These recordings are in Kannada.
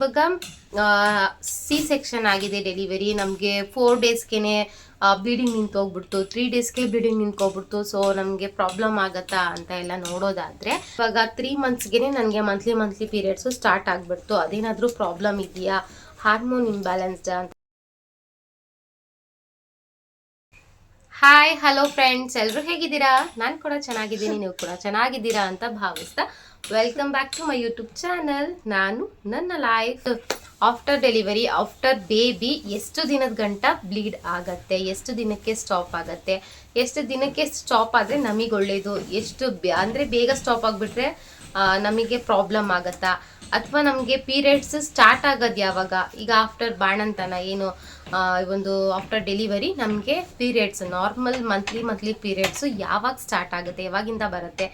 ಇವಾಗ ಸಿ ಸೆಕ್ಷನ್ ಆಗಿದೆ ಡೆಲಿವರಿ ನಮಗೆ ಫೋರ್ ಡೇಸ್ಗೆ ಬ್ಲೀಡಿಂಗ್ ನಿಂತೋಗ್ಬಿಡ್ತು ತ್ರೀ ಡೇಸ್ಗೆ ಬ್ಲೀಡಿಂಗ್ ನಿಂತ್ಕೋಬಿಡ್ತು ಸೊ ನಮಗೆ ಪ್ರಾಬ್ಲಮ್ ಆಗತ್ತಾ ಅಂತ ಎಲ್ಲ ನೋಡೋದಾದ್ರೆ, ಇವಾಗ ತ್ರೀ ಮಂತ್ಸ್ಗೆ ನನಗೆ ಮಂತ್ಲಿ ಮಂತ್ಲಿ ಪೀರಿಯಡ್ಸು ಸ್ಟಾರ್ಟ್ ಆಗಿಬಿಡ್ತು. ಅದೇನಾದರೂ ಪ್ರಾಬ್ಲಮ್ ಇದೆಯಾ? ಹಾರ್ಮೋನ್ ಇಂಬ್ಯಾಲೆನ್ಸ್ಡ್ ಅಂತ. ಹಾಯ್ ಹಲೋ ಫ್ರೆಂಡ್ಸ್ ಎಲ್ಲರೂ ಹೇಗಿದ್ದೀರಾ? ನಾನು ಕೂಡ ಚೆನ್ನಾಗಿದ್ದೀನಿ, ನೀವು ಕೂಡ ಚೆನ್ನಾಗಿದ್ದೀರಾ ಅಂತ ಭಾವಿಸ್ತಾ welcome back to my YouTube channel ನಾನು ನನ್ನ life after delivery after baby ಎಷ್ಟು ದಿನದ ಗಂಟ ಬ್ಲೀಡ್ ಆಗತ್ತೆ, ಎಷ್ಟು ದಿನಕ್ಕೆ ಸ್ಟಾಪ್ ಆಗತ್ತೆ, ಎಷ್ಟು ದಿನಕ್ಕೆ ಸ್ಟಾಪ್ ಆದರೆ ನಮಗೆ ಒಳ್ಳೆಯದು ಎಷ್ಟು ಅಂದರೆ ಬೇಗ ಸ್ಟಾಪ್ ಆಗಿಬಿಟ್ರೆ ನಮಗೆ ಪ್ರಾಬ್ಲಮ್ ಆಗತ್ತಾ? ಅಥವಾ ನಮಗೆ ಪೀರಿಯಡ್ಸ್ ಸ್ಟಾರ್ಟ್ ಆಗೋದು ಯಾವಾಗ? ಈಗ ಆಫ್ಟರ್ ಬಾಣಂತನ ಏನು ಒಂದು ಆಫ್ಟರ್ ಡೆಲಿವರಿ ನಮಗೆ periods normal monthly monthly periods ಯಾವಾಗ ಸ್ಟಾರ್ಟ್ ಆಗುತ್ತೆ, ಯಾವಾಗಿಂದ ಬರುತ್ತೆ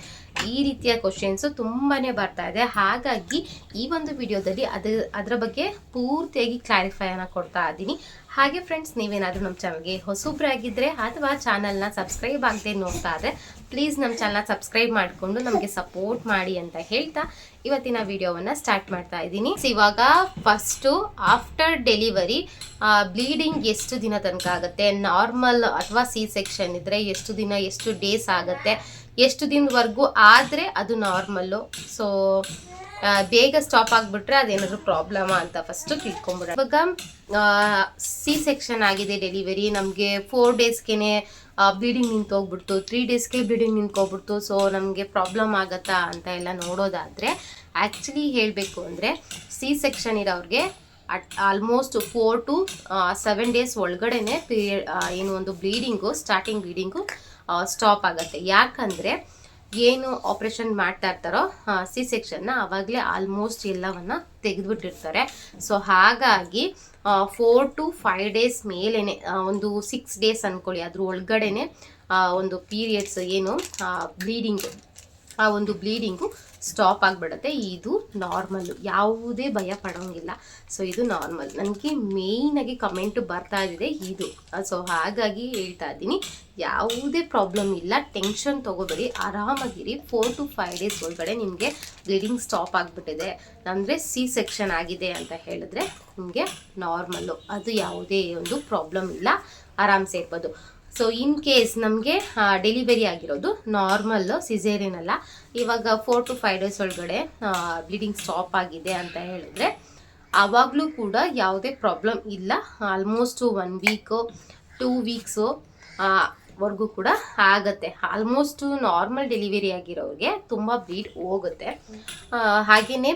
ಈ ರೀತಿಯ ಕ್ವಶನ್ಸು ತುಂಬಾ ಬರ್ತಾ ಇದೆ. ಹಾಗಾಗಿ ಈ ಒಂದು ವಿಡಿಯೋದಲ್ಲಿ ಅದು, ಅದರ ಬಗ್ಗೆ ಪೂರ್ತಿಯಾಗಿ ಕ್ಲಾರಿಫೈನ ಕೊಡ್ತಾ ಇದ್ದೀನಿ. ಹಾಗೆ ಫ್ರೆಂಡ್ಸ್ ನೀವೇನಾದರೂ ನಮ್ಮ ಚಾನಲ್ಗೆ ಹೊಸಬ್ರಾಗಿದ್ದರೆ ಅಥವಾ ಚಾನಲ್ನ ಸಬ್ಸ್ಕ್ರೈಬ್ ಆಗದೆ ನೋಡ್ತಾ ಇದ್ರೆ ಪ್ಲೀಸ್ ನಮ್ಮ ಚಾನಲ್ನ ಸಬ್ಸ್ಕ್ರೈಬ್ ಮಾಡಿಕೊಂಡು ನಮಗೆ ಸಪೋರ್ಟ್ ಮಾಡಿ ಅಂತ ಹೇಳ್ತಾ ಇವತ್ತಿನ ವಿಡಿಯೋವನ್ನು ಸ್ಟಾರ್ಟ್ ಮಾಡ್ತಾ ಇದ್ದೀನಿ. ಇವಾಗ ಫಸ್ಟು ಆಫ್ಟರ್ ಡೆಲಿವರಿ ಬ್ಲೀಡಿಂಗ್ ಎಷ್ಟು ದಿನ ತನಕ ಆಗುತ್ತೆ? ನಾರ್ಮಲ್ ಅಥವಾ ಸಿ ಸೆಕ್ಷನ್ ಇದ್ದರೆ ಎಷ್ಟು ದಿನ, ಎಷ್ಟು ಡೇಸ್ ಆಗುತ್ತೆ? ಎಷ್ಟು ದಿನವರೆಗೂ ಆದರೆ ಅದು ನಾರ್ಮಲ್ಲು. ಸೊ ಬೇಗ ಸ್ಟಾಪ್ ಆಗಿಬಿಟ್ರೆ ಅದೇನಾದ್ರು ಪ್ರಾಬ್ಲಮ ಅಂತ ಫಸ್ಟು ತಿಳ್ಕೊಂಬಿಡ ಇವಾಗ ಸಿ ಸೆಕ್ಷನ್ ಆಗಿದೆ ಡೆಲಿವರಿ ನಮಗೆ ಫೋರ್ ಡೇಸ್ಗೆ ಬ್ಲೀಡಿಂಗ್ ನಿಂತೋಗ್ಬಿಡ್ತು. ತ್ರೀ ಡೇಸ್ಗೆ ಬ್ಲೀಡಿಂಗ್ ನಿಂತ್ಕೋಬಿಡ್ತು. ಸೊ ನಮಗೆ ಪ್ರಾಬ್ಲಮ್ ಆಗತ್ತಾ ಅಂತ ಎಲ್ಲ ನೋಡೋದಾದರೆ ಆ್ಯಕ್ಚುಲಿ ಹೇಳಬೇಕು ಅಂದರೆ ಸಿ ಸೆಕ್ಷನ್ ಇರೋರಿಗೆ at almost four to seven days ಒಳಗಡೆನೆ ಪೀರಿಯಡ್ ಏನು ಒಂದು ಬ್ಲೀಡಿಂಗು ಸ್ಟಾರ್ಟಿಂಗ್ ಬ್ಲೀಡಿಂಗು ಸ್ಟಾಪ್ ಆಗುತ್ತೆ. ಯಾಕಂದರೆ ಏನು ಆಪ್ರೇಷನ್ ಮಾಡ್ತಾ ಇರ್ತಾರೋ ಸಿ ಸೆಕ್ಷನ್ನ ಆವಾಗಲೇ ಆಲ್ಮೋಸ್ಟ್ ಎಲ್ಲವನ್ನ ತೆಗೆದುಬಿಟ್ಟಿರ್ತಾರೆ. ಸೊ ಹಾಗಾಗಿ ಫೋರ್ ಟು ಫೈವ್ ಡೇಸ್ ಮೇಲೇ ಒಂದು ಸಿಕ್ಸ್ ಡೇಸ್ ಅಂದ್ಕೊಳ್ಳಿ ಅದ್ರ ಒಳಗಡೆನೆ ಒಂದು ಪೀರಿಯಡ್ಸ್ ಏನು ಬ್ಲೀಡಿಂಗು ಆ ಒಂದು ಬ್ಲೀಡಿಂಗು ಸ್ಟಾಪ್ ಆಗಿಬಿಡುತ್ತೆ. ಇದು ನಾರ್ಮಲ್ಲು ಯಾವುದೇ ಭಯ ಪಡೋಂಗಿಲ್ಲ. ಸೊ ಇದು ನಾರ್ಮಲ್ ನನಗೆ ಮೇಯ್ನಾಗಿ ಕಮೆಂಟು ಬರ್ತಾ ಇದೆ ಇದು. ಸೊ ಹಾಗಾಗಿ ಹೇಳ್ತಾ ಇದ್ದೀನಿ. ಯಾವುದೇ ಪ್ರಾಬ್ಲಮ್ ಇಲ್ಲ. ಟೆನ್ಷನ್ ತೊಗೋಬೇಡಿ. ಆರಾಮಾಗಿರಿ. ಫೋರ್ ಟು ಫೈವ್ ಡೇಸ್ ಒಳಗಡೆ ನಿಮಗೆ ಬ್ಲೀಡಿಂಗ್ ಸ್ಟಾಪ್ ಆಗಿಬಿಟ್ಟಿದೆ. ಅಂದರೆ ಸಿ ಸೆಕ್ಷನ್ ಆಗಿದೆ ಅಂತ ಹೇಳಿದ್ರೆ ನಿಮಗೆ ನಾರ್ಮಲ್ಲು ಅದು ಯಾವುದೇ ಒಂದು ಪ್ರಾಬ್ಲಮ್ ಇಲ್ಲ. ಆರಾಮ್ಸೆ ಇರ್ಬೋದು. ಸೊ ಇನ್ ಕೇಸ್ ನಮಗೆ ಡೆಲಿವರಿ ಆಗಿರೋದು ನಾರ್ಮಲ್ ಸಿಸೇರಿಯನ್ ಅಲ್ಲ, ಇವಾಗ ಫೋರ್ ಟು ಫೈವ್ ಡೇಸ್ ಒಳಗಡೆ ಬ್ಲೀಡಿಂಗ್ ಸ್ಟಾಪ್ ಆಗಿದೆ ಅಂತ ಹೇಳಿದ್ರೆ, ಆವಾಗಲೂ ಕೂಡ ಯಾವುದೇ ಪ್ರಾಬ್ಲಮ್ ಇಲ್ಲ. Almost one week two weeks ವರ್ಗೂ ಕೂಡ ಆಗುತ್ತೆ. ಆಲ್ಮೋಸ್ಟ್ ನಾರ್ಮಲ್ ಡೆಲಿವರಿ ಆಗಿರೋರಿಗೆ ತುಂಬ ಬ್ಲೀಡ್ ಹೋಗುತ್ತೆ. ಹಾಗೆಯೇ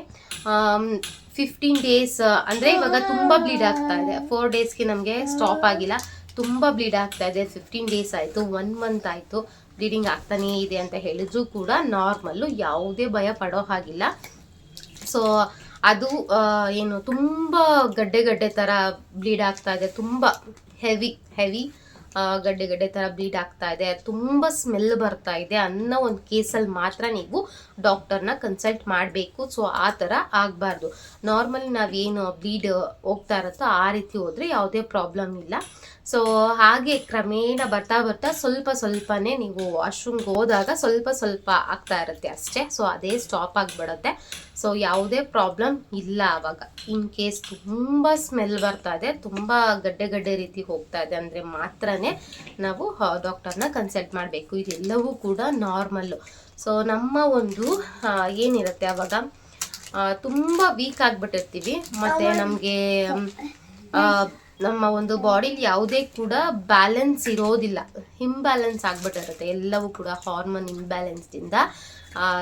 ಫಿಫ್ಟೀನ್ ಡೇಸ್ ಅಂದರೆ ಇವಾಗ ತುಂಬ ಬ್ಲೀಡ್ ಆಗ್ತಾ ಇದೆ. ಫೋರ್ ಡೇಸ್ಗೆ ನಮಗೆ ಸ್ಟಾಪ್ ಆಗಿಲ್ಲ. ತುಂಬ ಬ್ಲೀಡ್ ಆಗ್ತಾ ಇದೆ. ಫಿಫ್ಟೀನ್ ಡೇಸ್ ಆಯಿತು ಒನ್ ಮಂತ್ ಆಯಿತು ಬ್ಲೀಡಿಂಗ್ ಆಗ್ತಾನೇ ಇದೆ ಅಂತ ಹೇಳಿದ್ರು ಕೂಡ ನಾರ್ಮಲ್ಲು ಯಾವುದೇ ಭಯ ಪಡೋ ಹಾಗಿಲ್ಲ. ಸೊ ಅದು ಏನು, ತುಂಬ ಗಡ್ಡೆ ಗಡ್ಡೆ ಥರ ಬ್ಲೀಡ್ ಆಗ್ತಾ ಇದೆ. ತುಂಬ ಹೆವಿ ಹೆವಿ ಗಡ್ಡೆ ಗಡ್ಡೆ ಥರ ಬ್ಲೀಡ್ ಆಗ್ತಾ ಇದೆ. ತುಂಬ ಸ್ಮೆಲ್ ಬರ್ತಾ ಇದೆ. ಅನ್ನೋ ಒಂದು ಕೇಸಲ್ಲಿ ಮಾತ್ರ ನೀವು ಡಾಕ್ಟರ್ನ ಕನ್ಸಲ್ಟ್ ಮಾಡಬೇಕು. ಸೊ ಆ ಥರ ಆಗಬಾರ್ದು. ನಾರ್ಮಲಿ ನಾವೇನು ಬ್ಲೀಡ್ ಹೋಗ್ತಾ ಇರುತ್ತೋ ಆ ರೀತಿ ಹೋದರೆ ಯಾವುದೇ ಪ್ರಾಬ್ಲಮ್ ಇಲ್ಲ. ಸೊ ಹಾಗೆ ಕ್ರಮೇಣ ಬರ್ತಾ ಬರ್ತಾ ಸ್ವಲ್ಪ ಸ್ವಲ್ಪನೇ ನೀವು ವಾಶ್ರೂಮ್ಗೆ ಹೋದಾಗ ಸ್ವಲ್ಪ ಸ್ವಲ್ಪ ಆಗ್ತಾ ಇರುತ್ತೆ ಅಷ್ಟೇ. ಸೊ ಅದೇ ಸ್ಟಾಪ್ ಆಗಿಬಿಡುತ್ತೆ. ಸೊ ಯಾವುದೇ ಪ್ರಾಬ್ಲಮ್ ಇಲ್ಲ ಆವಾಗ ಇನ್ ಕೇಸ್ ತುಂಬ ಸ್ಮೆಲ್ ಬರ್ತಾ ಇದೆ ತುಂಬ ಗಡ್ಡೆ ಗಡ್ಡೆ ರೀತಿ ಹೋಗ್ತಾ ಇದೆ ಅಂದರೆ ಮಾತ್ರನೇ ನಾವು ಡಾಕ್ಟರ್ನ ಕನ್ಸಲ್ಟ್ ಮಾಡಬೇಕು. ಇದೆಲ್ಲವೂ ಕೂಡ ನಾರ್ಮಲ್ಲು ಸೊ ನಮ್ಮ ಒಂದು ಏನಿರುತ್ತೆ ಆವಾಗ ತುಂಬ ವೀಕ್ ಆಗಿಬಿಟ್ಟಿರ್ತೀವಿ. ಮತ್ತು ನಮಗೆ ನಮ್ಮ ಒಂದು ಬಾಡಿಲಿ ಯಾವುದೇ ಕೂಡ ಬ್ಯಾಲೆನ್ಸ್ ಇರೋದಿಲ್ಲ. ಇಂಬ್ಯಾಲೆನ್ಸ್ ಆಗ್ಬಿಟ್ಟಿರುತ್ತೆ. ಎಲ್ಲವೂ ಕೂಡ ಹಾರ್ಮೋನ್ ಇಂಬ್ಯಾಲೆನ್ಸ್ದಿಂದ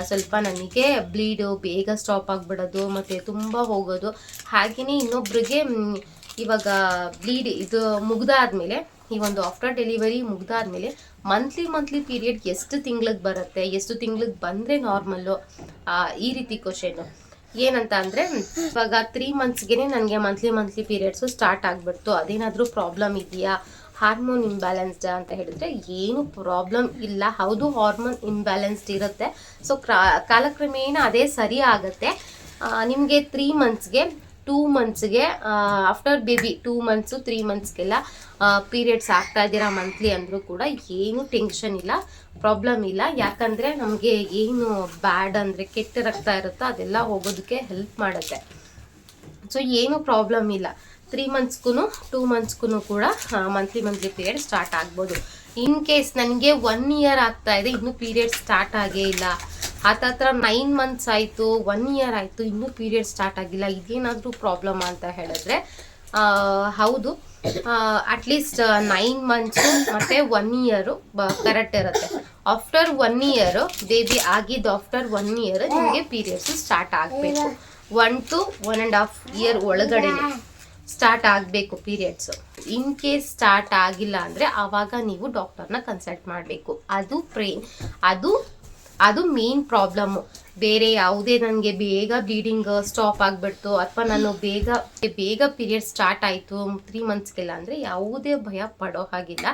ಸ್ವಲ್ಪ ನನಗೆ ಬ್ಲೀಡು ಬೇಗ ಸ್ಟಾಪ್ ಆಗಿಬಿಡೋದು, ಮತ್ತು ತುಂಬ ಹೋಗೋದು. ಹಾಗೆಯೇ ಇನ್ನೊಬ್ರಿಗೆ ಇವಾಗ ಬ್ಲೀಡ್ ಇದು ಮುಗ್ದಾದ್ಮೇಲೆ, ಈ ಒಂದು ಆಫ್ಟರ್ ಡೆಲಿವರಿ ಮುಗ್ದಾದ್ಮೇಲೆ ಮಂತ್ಲಿ ಮಂತ್ಲಿ ಪೀರಿಯಡ್ ಎಷ್ಟು ತಿಂಗ್ಳಿಗೆ ಬರುತ್ತೆ, ಎಷ್ಟು ತಿಂಗ್ಳಿಗೆ ಬಂದರೆ ನಾರ್ಮಲ್ಲು ಈ ರೀತಿ ಕ್ವಶನು ಏನಂತ ಅಂದರೆ ಇವಾಗ ತ್ರೀ ಮಂತ್ಸ್ಗೆ ನನಗೆ ಮಂತ್ಲಿ ಮಂತ್ಲಿ ಪೀರಿಯಡ್ಸು ಸ್ಟಾರ್ಟ್ ಆಗಿಬಿಡ್ತು. ಅದೇನಾದರೂ ಪ್ರಾಬ್ಲಮ್ ಇದೆಯಾ? ಹಾರ್ಮೋನ್ ಇಂಬ್ಯಾಲೆನ್ಸ್ಡ್ ಅಂತ ಹೇಳಿದ್ರೆ ಏನು ಪ್ರಾಬ್ಲಮ್ ಇಲ್ಲ. ಹೌದು ಹಾರ್ಮೋನ್ ಇಂಬ್ಯಾಲೆನ್ಸ್ಡ್ ಇರುತ್ತೆ. ಸೊ ಕಾಲಕ್ರಮೇಣ ಅದೇ ಸರಿ ಆಗುತ್ತೆ. ನಿಮಗೆ ತ್ರೀ ಮಂತ್ಸ್ಗೆ two ಮಂತ್ಸ್ಗೆ after baby two months three ಮಂತ್ಸ್ಗೆಲ್ಲ periods ಆಗ್ತಾ ಇದ್ದೀರಾ ಮಂತ್ಲಿ ಅಂದರೂ ಕೂಡ ಏನು ಟೆನ್ಷನ್ ಇಲ್ಲ ಪ್ರಾಬ್ಲಮ್ ಇಲ್ಲ. ಯಾಕಂದರೆ ನಮಗೆ ಏನು ಬ್ಯಾಡ್ ಅಂದರೆ ಕೆಟ್ಟ ರಕ್ತ ಇರುತ್ತೋ ಅದೆಲ್ಲ ಹೋಗೋದಕ್ಕೆ ಹೆಲ್ಪ್ ಮಾಡುತ್ತೆ. ಸೊ ಏನು ಪ್ರಾಬ್ಲಮ್ ಇಲ್ಲ. ತ್ರೀ ಮಂತ್ಸ್ಗೂ ಟೂ ಮಂತ್ಸ್ಗೂ ಕೂಡ ಮಂತ್ಲಿ ಮಂತ್ಲಿ ಪೀರಿಯಡ್ ಸ್ಟಾರ್ಟ್ ಆಗ್ಬೋದು. ಇನ್ ಕೇಸ್ ನನಗೆ ಒನ್ ಇಯರ್ ಆಗ್ತಾ ಇದೆ, ಇನ್ನೂ ಪೀರಿಯಡ್ ಸ್ಟಾರ್ಟ್ ಆಗೇ ಇಲ್ಲ ಹತ್ತತ್ರ ನೈನ್ ಮಂತ್ಸ್ ಆಯಿತು ಒನ್ ಇಯರ್ ಆಯಿತು, ಇನ್ನೂ ಪೀರಿಯಡ್ ಸ್ಟಾರ್ಟ್ ಆಗಿಲ್ಲ, ಇದೇನಾದರೂ ಪ್ರಾಬ್ಲಮ್ ಅಂತ ಹೇಳಿದ್ರೆ ಹೌದು. ಅಟ್ಲೀಸ್ಟ್ ನೈನ್ ಮಂತ್ಸು ಮತ್ತು ಒನ್ ಇಯರು ಕರೆಕ್ಟ್ ಇರುತ್ತೆ. ಆಫ್ಟರ್ ಒನ್ ಇಯರ್ ಬೇಬಿ ಆಗಿದ್ದು ಆಫ್ಟರ್ ಒನ್ ಇಯರ್ ನಿಮಗೆ ಪೀರಿಯಡ್ಸ್ ಸ್ಟಾರ್ಟ್ ಆಗಬೇಕು. One to one and half year ಒಳಗಡೆ ಸ್ಟಾರ್ಟ್ ಆಗಬೇಕು ಪೀರಿಯಡ್ಸ್ ಇನ್ ಕೇಸ್ ಸ್ಟಾರ್ಟ್ ಆಗಿಲ್ಲ ಅಂದರೆ ಆವಾಗ ನೀವು ಡಾಕ್ಟರ್ನ ಕನ್ಸಲ್ಟ್ ಮಾಡಬೇಕು. ಅದು ಪ್ರೇ ಅದು ಅದು ಮೇನ್ ಪ್ರಾಬ್ಲಮ್ಮು ಬೇರೆ ಯಾವುದೇ ನನಗೆ ಬೇಗ ಬ್ಲೀಡಿಂಗ್ ಸ್ಟಾಪ್ ಆಗಿಬಿಡ್ತು. ಅಥವಾ ನಾನು ಬೇಗ ಬೇಗ ಪೀರಿಯಡ್ ಸ್ಟಾರ್ಟ್ ಆಯಿತು ತ್ರೀ ಮಂತ್ಸ್ಗೆಲ್ಲ ಅಂದರೆ ಯಾವುದೇ ಭಯ ಪಡೋ ಹಾಗಿಲ್ಲ.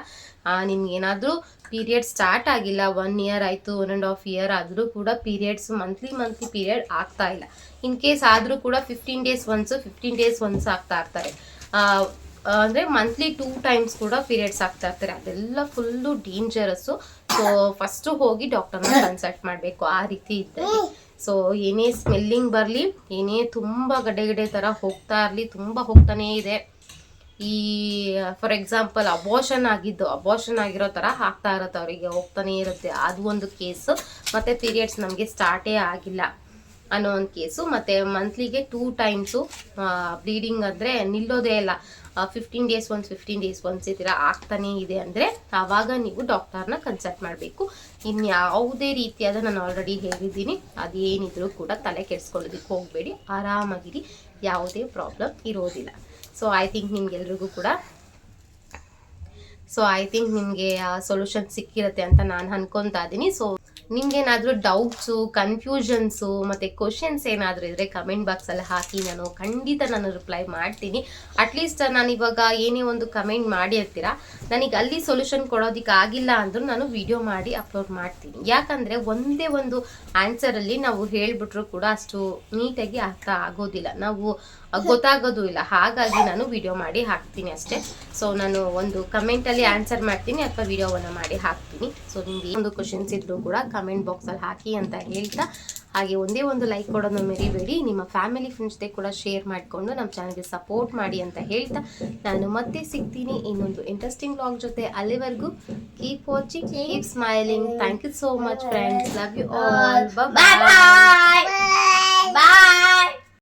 ನಿಮ್ಗೇನಾದರೂ ಪೀರಿಯಡ್ ಸ್ಟಾರ್ಟ್ ಆಗಿಲ್ಲ ಒನ್ ಇಯರ್ ಆಯಿತು ಒನ್ ಆ್ಯಂಡ್ ಹಾಫ್ ಇಯರ್ ಆದರೂ ಕೂಡ ಪೀರಿಯಡ್ಸ್ ಮಂತ್ಲಿ ಮಂತ್ಲಿ ಪೀರಿಯಡ್ ಆಗ್ತಾ ಇಲ್ಲ. ಇನ್ ಕೇಸ್ ಆದರೂ ಕೂಡ fifteen days once fifteen days once ಆಗ್ತಾ ಇರ್ತಾರೆ. ಅಂದರೆ ಮಂತ್ಲಿ ಟೂ ಟೈಮ್ಸ್ ಕೂಡ ಪೀರಿಯಡ್ಸ್ ಆಗ್ತಾ ಇರ್ತಾರೆ. ಅದೆಲ್ಲ ಫುಲ್ಲು ಡೇಂಜರಸ್ಸು ಸೊ ಫಸ್ಟು ಹೋಗಿ ಡಾಕ್ಟರ್ನ ಕನ್ಸಲ್ಟ್ ಮಾಡಬೇಕು, ಆ ರೀತಿ ಇದ್ದರೆ ಸೊ ಏನೇ ಸ್ಮೆಲ್ಲಿಂಗ್ ಬರಲಿ, ಏನೇ ತುಂಬ ಗಡ್ಡೆ ಗಡ್ಡೆ ಥರ ಹೋಗ್ತಾ ಇರಲಿ, ತುಂಬ ಹೋಗ್ತಾನೇ ಇದೆ. ಈ ಫಾರ್ ಎಕ್ಸಾಂಪಲ್ ಅಬೋಷನ್ ಆಗಿದ್ದು ಅಬೋಷನ್ ಆಗಿರೋ ಥರ ಆಗ್ತಾ ಇರುತ್ತೆ, ಅವರಿಗೆ ಹೋಗ್ತಾನೆ ಇರುತ್ತೆ. ಅದು ಒಂದು ಕೇಸು ಮತ್ತು ಪೀರಿಯಡ್ಸ್ ನಮಗೆ ಸ್ಟಾರ್ಟೇ ಆಗಿಲ್ಲ. ಅನ್ನೋ ಒಂದು ಕೇಸು. ಮತ್ತು ಮಂತ್ಲಿಗೆ ಟೂ ಟೈಮ್ಸು ಬ್ಲೀಡಿಂಗ್ ಅಂದರೆ ನಿಲ್ಲೋದೇ ಇಲ್ಲ. Fifteen days once fifteen days once ಈ ಥರ ಆಗ್ತಾನೇ ಇದೆ ಅಂದರೆ ಆವಾಗ ನೀವು ಡಾಕ್ಟರ್ನ ಕನ್ಸಲ್ಟ್ ಮಾಡಬೇಕು. ಇನ್ಯಾವುದೇ ರೀತಿಯಾದ ನಾನು ಆಲ್ರೆಡಿ ಹೇಳಿದ್ದೀನಿ. ಅದೇನಿದ್ರೂ ಕೂಡ ತಲೆ ಕೆಡಿಸ್ಕೊಳ್ಳೋದಕ್ಕೆ ಹೋಗಬೇಡಿ. ಆರಾಮಾಗಿರಿ. ಯಾವುದೇ ಪ್ರಾಬ್ಲಮ್ ಇರೋದಿಲ್ಲ. ಸೊ ಐ ಥಿಂಕ್ ನಿಮ್ಗೆಲ್ರಿಗೂ ಕೂಡ ಸೊ ಐ ಥಿಂಕ್ ನಿಮಗೆ ಸೊಲ್ಯೂಷನ್ ಸಿಕ್ಕಿರುತ್ತೆ ಅಂತ ನಾನು ಅನ್ಕೊತಾ ಇದ್ದೀನಿ. ಸೊ ನಿಮ್ಗೇನಾದರೂ ಡೌಟ್ಸು ಕನ್ಫ್ಯೂಷನ್ಸು ಮತ್ತು ಕ್ವಶನ್ಸ್ ಏನಾದರೂ ಇದ್ದರೆ ಕಮೆಂಟ್ ಬಾಕ್ಸಲ್ಲಿ ಹಾಕಿ ನಾನು ಖಂಡಿತ ನಾನು ರಿಪ್ಲೈ ಮಾಡ್ತೀನಿ. ಅಟ್ಲೀಸ್ಟ್ ನಾನು ಇವಾಗ ಏನೇ ಒಂದು ಕಮೆಂಟ್ ಮಾಡಿರ್ತೀರಾ ನನಗೆ ಅಲ್ಲಿ ಸೊಲ್ಯೂಷನ್ ಕೊಡೋದಕ್ಕೆ ಆಗಿಲ್ಲ ಅಂದರೂ ನಾನು ವಿಡಿಯೋ ಮಾಡಿ ಅಪ್ಲೋಡ್ ಮಾಡ್ತೀನಿ. ಯಾಕಂದರೆ ಒಂದೇ ಒಂದು ಆನ್ಸರಲ್ಲಿ ನಾವು ಹೇಳಿಬಿಟ್ರು ಕೂಡ ಅಷ್ಟು ನೀಟಾಗಿ ಅರ್ಥ ಆಗೋದಿಲ್ಲ. ನಾವು ಗೊತ್ತಾಗೋದು ಇಲ್ಲ. ಹಾಗಾಗಿ ನಾನು ವಿಡಿಯೋ ಮಾಡಿ ಹಾಕ್ತೀನಿ ಅಷ್ಟೇ. ಸೊ ನಾನು ಒಂದು ಕಮೆಂಟಲ್ಲಿ ಆನ್ಸರ್ ಮಾಡ್ತೀನಿ ಅಥವಾ ವಿಡಿಯೋವನ್ನು ಮಾಡಿ ಹಾಕ್ತೀನಿ. ಸೊ ನಿಮ್ಗೆ ಒಂದು ಕ್ವಶನ್ಸ್ ಇದ್ರೂ ಕೂಡ ಕಮೆಂಟ್ ಬಾಕ್ಸಲ್ಲಿ ಹಾಕಿ ಅಂತ ಹೇಳ್ತಾ, ಹಾಗೆ ಒಂದೇ ಒಂದು ಲೈಕ್ ಕೊಡೋದು ಮರಿಬೇಡಿ. ನಿಮ್ಮ ಫ್ಯಾಮಿಲಿ ಫ್ರೆಂಡ್ಸ್ ಡೇ ಕೂಡ ಶೇರ್ ಮಾಡಿಕೊಂಡು ನಮ್ಮ ಚಾನಲ್ಗೆ ಸಪೋರ್ಟ್ ಮಾಡಿ ಅಂತ ಹೇಳ್ತಾ, ನಾನು ಮತ್ತೆ ಸಿಗ್ತೀನಿ ಇನ್ನೊಂದು ಇಂಟ್ರೆಸ್ಟಿಂಗ್ ಬ್ಲಾಗ್ ಜೊತೆ ಅಲ್ಲಿವರೆಗೂ. Keep watching keep smiling thank you so much friends love you all bye.